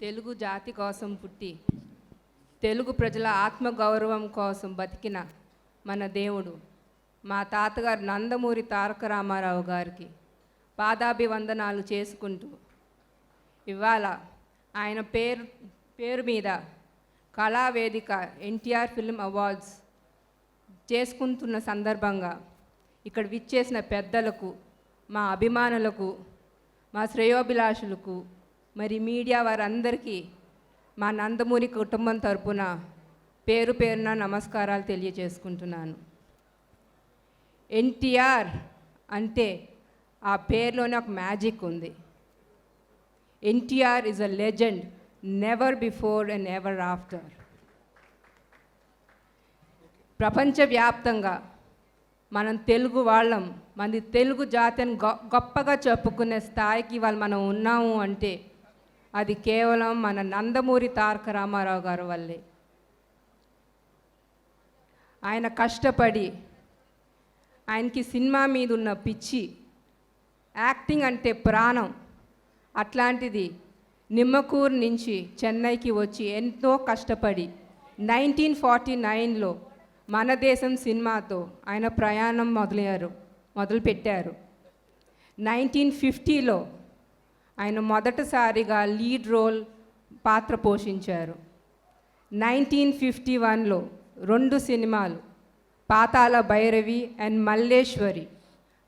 తెలుగు జాతి కోసం పుట్టి తెలుగు ప్రజల ఆత్మగౌరవం కోసం బతికిన మన దేవుడు మా తాతగారు నందమూరి తారక రామారావు గారికి పాదాభివందనాలు చేసుకుంటూ ఇవాళ ఆయన పేరు పేరు మీద కళావేదిక ఎన్టీఆర్ ఫిల్మ్ అవార్డ్స్ చేసుకుంటున్న సందర్భంగా ఇక్కడ విచ్చేసిన పెద్దలకు మా అభిమానులకు మా శ్రేయోభిలాషులకు మరి మీడియా వారందరికీ మా నందమూరి కుటుంబం తరపున పేరు పేరున నమస్కారాలు తెలియజేసుకుంటున్నాను. ఎన్టీఆర్ అంటే ఆ పేరులోనే ఒక మ్యాజిక్ ఉంది. NTR is a legend never before and ever after. ప్రపంచవ్యాప్తంగా మనం తెలుగు వాళ్ళం. మంది తెలుగు జాతిని గొప్పగా చెప్పుకునే స్థాయికి వాళ్ళు మనం ఉన్నాము అంటే అది కేవలం మన నందమూరి తారక రామారావు గారు వల్లే. ఆయన కష్టపడి ఆయనకి సినిమా మీద ఉన్న పిచ్చి యాక్టింగ్ అంటే ప్రాణం. అట్లాంటిది నిమ్మకూరు నుంచి చెన్నైకి వచ్చి ఎంతో కష్టపడి నైన్టీన్ ఫార్టీ నైన్లో మన దేశం సినిమాతో ఆయన ప్రయాణం మొదలయ్యారు మొదలుపెట్టారు. నైన్టీన్ ఫిఫ్టీలో ఆయన మొదటిసారిగా లీడ్ రోల్ పాత్ర పోషించారు. నైన్టీన్ ఫిఫ్టీ వన్లో రెండు సినిమాలు పాతాల భైరవి అండ్ మల్లేశ్వరి.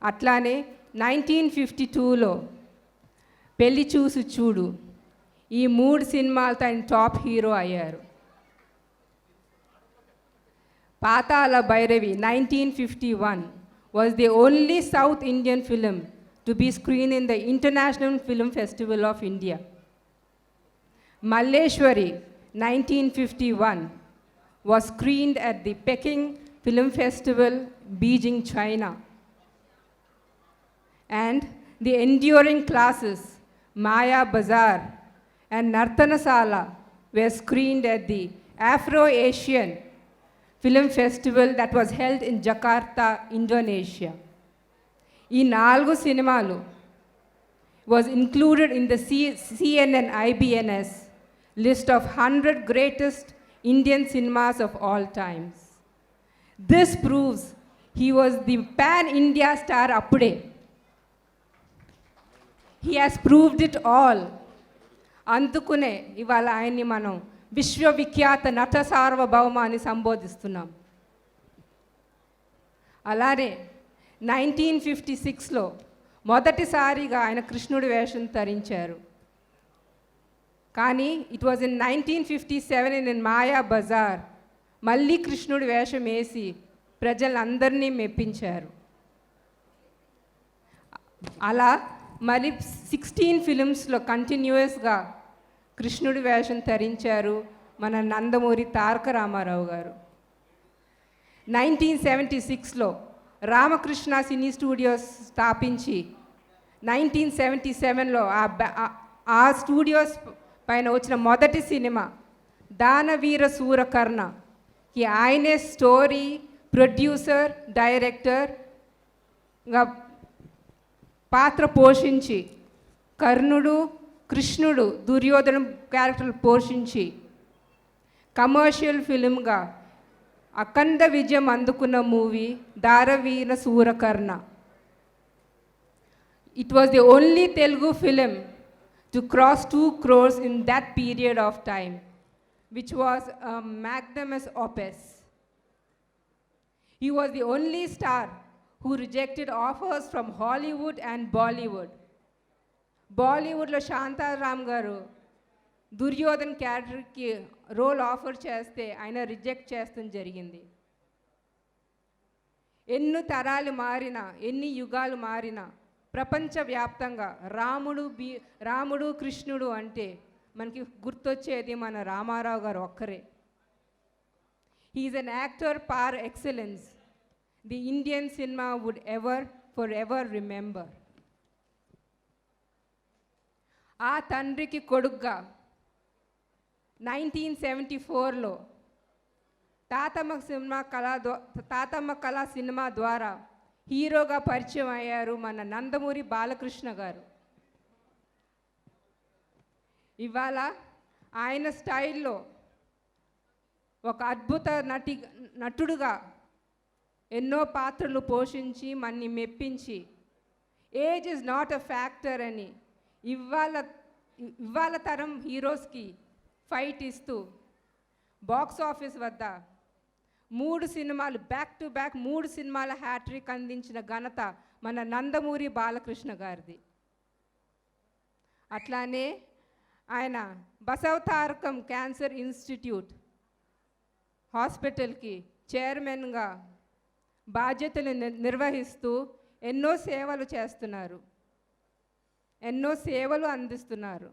అట్లానే నైన్టీన్ ఫిఫ్టీ టూలో పెళ్ళి చూసి చూడు ఈ మూడు సినిమాలతో ఆయన టాప్ హీరో అయ్యారు. Patala Bhairavi, 1951, was the only South Indian film to be screened in the International Film Festival of India. Malleshwari, 1951, was screened at the Peking Film Festival, Beijing, China. And the enduring classes, Maya Bazaar and Nartanasala, were screened at the Afro-Asian Film Festival that was held in Jakarta, Indonesia. ఈ నాలుగు సినిమాలు was included in the C- CNN IBNS list of 100 greatest Indian cinemas of all times. This proves he was the pan India star appude. He has proved it all. అందుకునే ఇవాళ ఆయన్ని మనం విశ్వవిఖ్యాత నట సార్వభౌమ అని సంబోధిస్తున్నాం. అలానే నైన్టీన్ ఫిఫ్టీ సిక్స్లో మొదటిసారిగా ఆయన కృష్ణుడి వేషం ధరించారు. కానీ it was in nineteen fifty seven in Maya Bazar మళ్ళీ కృష్ణుడి వేషం వేసి ప్రజలందరినీ మెప్పించారు. అలా మరి సిక్స్టీన్ ఫిలిమ్స్లో కంటిన్యూస్గా కృష్ణుడి వేషం ధరించారు మన నందమూరి తారక రామారావు గారు. నైన్టీన్ సెవెంటీ సిక్స్లో రామకృష్ణ సినీ స్టూడియోస్ స్థాపించి నైన్టీన్ సెవెంటీ సెవెన్లో ఆ బ్యా- ఆ- స్టూడియోస్ పైన వచ్చిన మొదటి సినిమా దానవీర సూరకర్ణకి ఆయనే స్టోరీ ప్రొడ్యూసర్ డైరెక్టర్ పాత్ర పోషించి కర్ణుడు కృష్ణుడు దుర్యోధన క్యారెక్టర్ పోషించి కమర్షియల్ ఫిలింగా అఖండ విజయం అందుకున్న movie Daana Veera Soora Karna it was the only Telugu film to cross two crores in that period of time which was magnum opus he was the only star who rejected offers from Hollywood and Bollywood. బాలీవుడ్లో శాంతారామ్ గారు దుర్యోధన్ క్యారెక్టర్కి role offer చేస్తే ఆయన reject చేస్తాం జరిగింది. ఎన్ని తరాలు మారినా ఎన్ని యుగాలు మారినా ప్రపంచవ్యాప్తంగా రాముడు బీ రాముడు కృష్ణుడు అంటే మనకి గుర్తొచ్చేది మన రామారావు గారు ఒక్కరే. He is an actor par excellence the Indian cinema would ever for ever remember ఆ తండ్రికి కొడుగ్గా నైన్టీన్ సెవెంటీ ఫోర్లో తాతమ్మ సినిమా కళ తాతమ్మ కళా సినిమా ద్వారా హీరోగా పరిచయం అయ్యారు మన నందమూరి బాలకృష్ణ గారు. ఇవాళ ఆయన స్టైల్లో ఒక అద్భుత నటి నటుడుగా ఎన్నో పాత్రలు పోషించి మన్ని మెప్పించి age is not a factor అని ఇవాళ ఇవాళ తరం హీరోస్కి ఫైట్ ఇస్తూ బాక్స్ ఆఫీస్ వద్ద మూడు సినిమాలు బ్యాక్ టు బ్యాక్ మూడు సినిమాల హ్యాట్రిక్ అందించిన ఘనత మన నందమూరి బాలకృష్ణ గారిది. అట్లానే ఆయన బసవతారకం క్యాన్సర్ ఇన్స్టిట్యూట్ హాస్పిటల్కి చైర్మన్గా బాధ్యతలు ని- నిర్వహిస్తూ ఎన్నో సేవలు చేస్తున్నారు. ఎన్నో సేవలు అందిస్తున్నారు.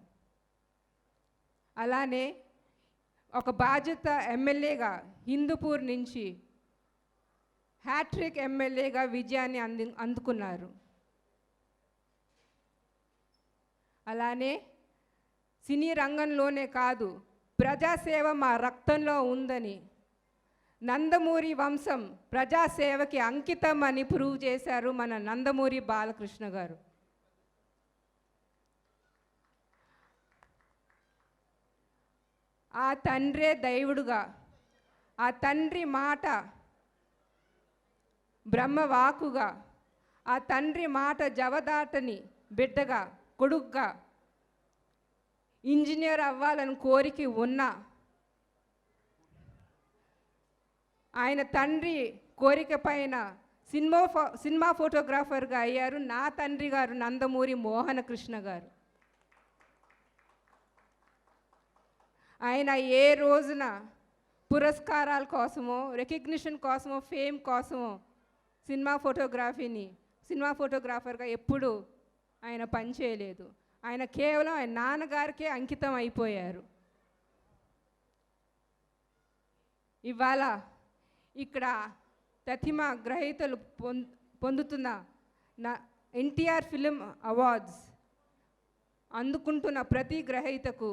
అలానే ఒక బాధ్యత ఎమ్మెల్యేగా హిందూపూర్ నుంచి హ్యాట్రిక్ ఎమ్మెల్యేగా విజయాన్ని అంది అందుకున్నారు. అలానే సినీ రంగంలోనే కాదు ప్రజాసేవ మా రక్తంలో ఉందని నందమూరి వంశం ప్రజాసేవకి అంకితం అని ప్రూవ్ చేశారు మన నందమూరి బాలకృష్ణ గారు. ఆ తండ్రే దైవుడుగా. ఆ తండ్రి మాట బ్రహ్మవాకుగా. ఆ తండ్రి మాట జవదాటని బిడ్డగా కొడుగ్గా. ఇంజనీర్ అవ్వాలని కోరిక ఉన్నా ఆయన తండ్రి కోరిక పైన సినిమా ఫో సినిమా ఫోటోగ్రాఫర్గా అయ్యారు నా తండ్రి గారు నందమూరి మోహన కృష్ణ గారు. ఆయన ఏ రోజున పురస్కారాల కోసమో రికగ్నిషన్ కోసమో ఫేమ్ కోసమో సినిమా ఫోటోగ్రఫీని సినిమా ఫోటోగ్రాఫర్గా ఎప్పుడూ ఆయన పనిచేయలేదు ఆయన కేవలం ఆయన నాన్నగారికే అంకితం అయిపోయారు. ఇవాళ ఇక్కడ ప్రతిమ గ్రహీతలు పొం పొందుతున్న నా ఎన్టీఆర్ ఫిలిం అవార్డ్స్ అందుకుంటున్న ప్రతి గ్రహీతకు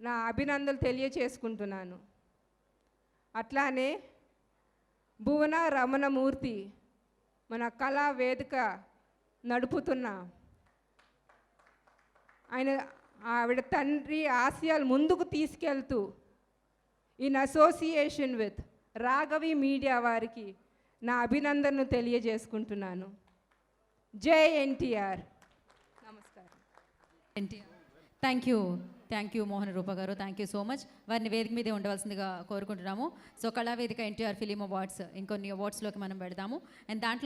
నా అభినందనలు తెలియచేసుకుంటున్నాను. అట్లానే భువన రమణమూర్తి మన కళా వేదిక నడుపుతున్న ఆయన ఆవిడ తండ్రి ఆశయాలు ముందుకు తీసుకెళ్తూ in association with Raghavi media వారికి నా అభినందనను తెలియజేసుకుంటున్నాను. జై ఎన్టీఆర్. నమస్కారం. Thank you thank you Mohan Roopa garu. Thank you so much వారిని వేదిక మీదే ఉండవలసిందిగా కోరుకుంటున్నాము. So Kalavedika NTR film awards ఇంకొన్ని అవార్డ్స్లోకి మనం పెడదాము అండ్ దాంట్లో